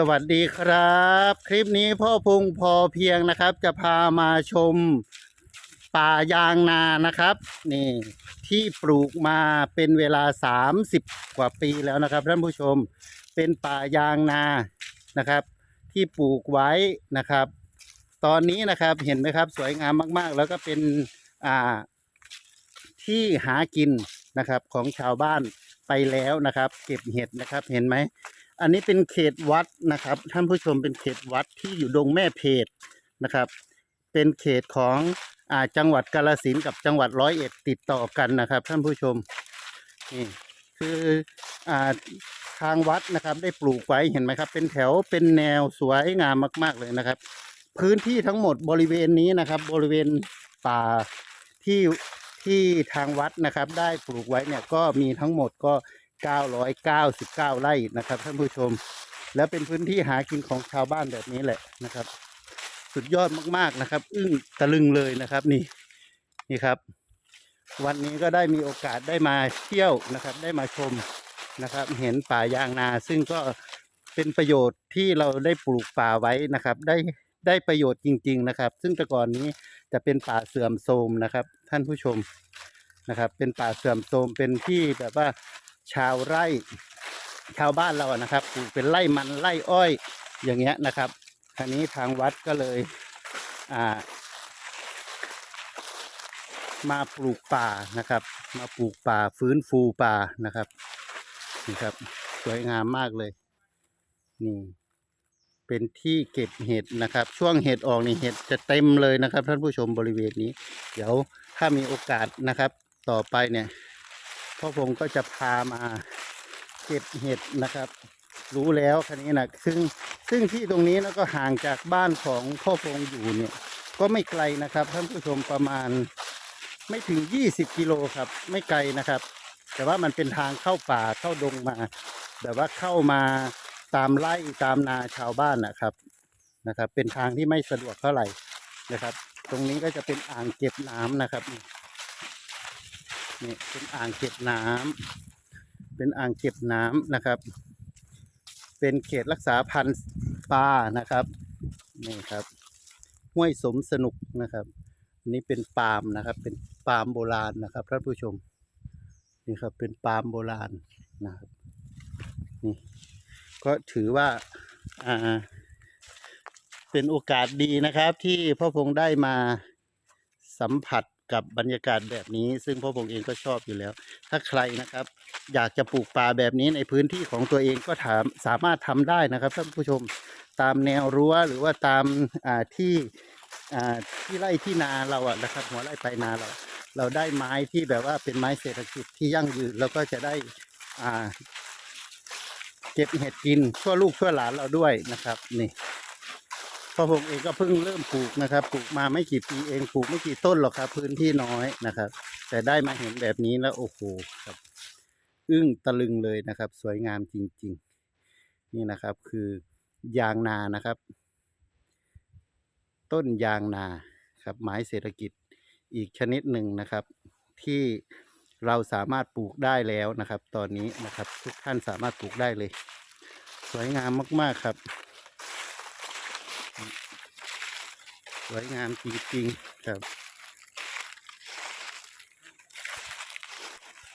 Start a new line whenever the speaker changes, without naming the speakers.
สวัสดีครับ คลิปนี้พ่อพงพอเพียงนะครับ จะพามาชมป่ายางนานะครับ นี่ที่ปลูกมาเป็นเวลา 30 กว่าปีแล้วนะครับท่านผู้ชมเป็นป่ายางนานะครับ ที่ปลูกไว้นะครับ ตอนนี้นะครับเห็นไหมครับสวยงามมาก ๆ แล้วก็เป็นอ่าที่หากินนะครับของชาวบ้านไปแล้วนะครับ เก็บเห็ดนะครับเห็นไหม อันนี้เป็นเขตวัดนะครับ ท่านผู้ชมเป็นเขตวัดที่อยู่ดงแม่เพจนะครับ เป็นเขตของอาจังหวัดกาลสินกับจังหวัดร้อยเอ็ดติดต่อกันนะครับ ท่านผู้ชมนี่คืออ่าทางวัดนะครับ ได้ปลูกไว้เห็นไหมครับ เป็นแถวเป็นแนวสวยงามมาก ๆเลยนะครับ พื้นที่ทั้งหมดบริเวณนี้นะครับ บริเวณป่าที่ที่ทางวัดนะครับ ได้ปลูกไว้เนี่ยก็มีทั้งหมดก็ 999 ไร่นะครับท่านผู้ชม แล้วเป็นพื้นที่หากินของชาวบ้านแบบนี้แหละนะครับ สุดยอดมากๆนะครับ อึ้งตะลึงเลยนะครับนี่นี่ครับ วันนี้ก็ได้มีโอกาสได้มาเที่ยวนะครับ ได้มาชมนะครับ เห็นป่ายางนา ซึ่งก็เป็นประโยชน์ที่เราได้ปลูกป่าไว้นะครับ ได้ได้ประโยชน์จริง ๆนะครับ ซึ่งแต่ก่อนนี้จะเป็นป่าเสื่อมโทรมนะครับ ท่านผู้ชมนะครับ เป็นป่าเสื่อมโทรมเป็นที่แบบว่า ชาวไร่ชาวบ้านเรานะครับปลูกเป็นไร่มันไร่อ้อยอย่างเงี้ยนะครับคราวนี้ทางวัดก็เลยอ่ามาปลูกป่านะครับ มาปลูกป่าฟื้นฟูป่านะครับนี่ครับสวยงามมากเลยนี่เป็นที่เก็บเห็ดนะครับ ช่วงเห็ดออกนี่เห็ดจะเต็มเลยนะครับ ท่านผู้ชมบริเวณนี้ เดี๋ยวถ้ามีโอกาสนะครับ ต่อไปเนี่ย พ่อผมก็จะพามาเก็บเห็ดนะครับ รู้แล้วคันนี้นะซึ่งซึ่งที่ตรงนี้นะก็ห่างจากบ้านของพ่อพงอยู่เนี่ย ก็ไม่ไกลนะครับท่านผู้ชมประมาณไม่ถึง 20 กิโลครับ ไม่ไกลนะครับ แต่ว่ามันเป็นทางเข้าป่าเข้าดงมาแบบว่าเข้ามาตามไร่ตามนาชาวบ้านนะครับนะครับ เป็นทางที่ไม่สะดวกเท่าไหร่นะครับ ตรงนี้ก็จะเป็นอ่างเก็บน้ำนะครับ นี่เป็นอ่างเก็บน้ำเป็นอ่างเก็บน้ำนะครับ เป็นเขตรักษาพันธุ์ปลานะครับนี่ครับห้วยสมสนุกนะครับอันนี้เป็นปาล์มนะครับ เป็นปาล์มโบราณนะครับท่านผู้ชมนี่ครับเป็นปาล์มโบราณนะครับนี่ก็ถือว่าอ่าเป็นโอกาสดีนะครับที่พ่อพงได้มาสัมผัส กับบรรยากาศแบบนี้ ซึ่งพ่อพงเองก็ชอบอยู่แล้ว ถ้าใครนะครับ อยากจะปลูกป่าแบบนี้ในพื้นที่ของตัวเองก็ถามสามารถทำได้นะครับท่านผู้ชมตามแนวรั้วหรือว่าตามาที่ที่ไร่ที่นาเราอะนะครับ หัวไร่ปลายนาเรา เราได้ไม้ที่แบบว่าเป็นไม้เศรษฐกิจที่ยั่งยืนแล้วก็จะได้อ่าเก็บเห็ดกินชั่วลูกชั่วหลานเราด้วยนะครับนี่ พ่อผมเองก็เพิ่งเริ่มปลูกนะครับ ปลูกมาไม่กี่ปีเองปลูกไม่กี่ต้นหรอกครับ พื้นที่น้อยนะครับ แต่ได้มาเห็นแบบนี้แล้วโอ้โหครับ อึ้งตะลึงเลยนะครับ สวยงามจริง ๆ นี่นะครับ คือยางนานะครับ ต้นยางนาครับไม้เศรษฐกิจอีกชนิดหนึ่งนะครับ ที่เราสามารถปลูกได้แล้วนะครับ ตอนนี้นะครับ ทุกท่านสามารถปลูกได้เลย สวยงามมาก ๆ ครับ สวยงามจริงๆครับ